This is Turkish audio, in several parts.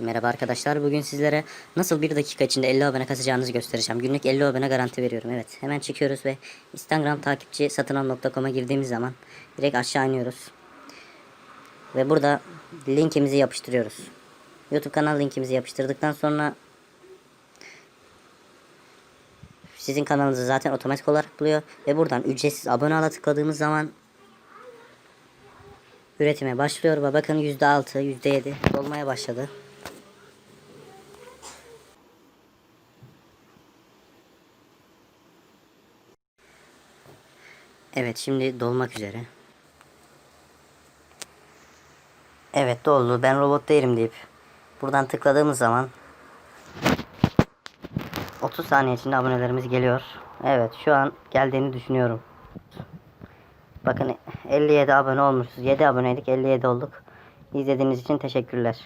Merhaba arkadaşlar. Bugün sizlere nasıl bir dakika içinde 50 abone kasacağınızı göstereceğim. Günlük 50 abone garanti veriyorum. Evet. Hemen çıkıyoruz ve Instagram takipçi satınal.com'a girdiğimiz zaman direkt aşağı iniyoruz. Ve burada linkimizi yapıştırıyoruz. YouTube kanal linkimizi yapıştırdıktan sonra sizin kanalınızı zaten otomatik olarak buluyor ve buradan ücretsiz abone ala tıkladığımız zaman üretime başlıyor ve bakın %6, %7 dolmaya başladı. Evet şimdi dolmak üzere. Evet doldu. Ben robot değilim deyip buradan tıkladığımız zaman 30 saniye içinde abonelerimiz geliyor. Evet şu an geldiğini düşünüyorum. Bakın 57 abone olmuşuz. 7 aboneydik 57 olduk. İzlediğiniz için teşekkürler.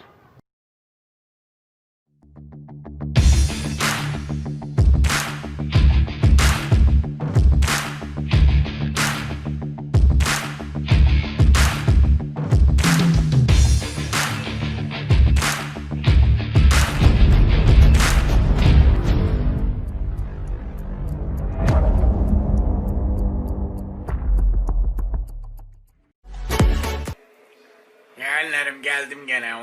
Yeğenlerim geldim gene.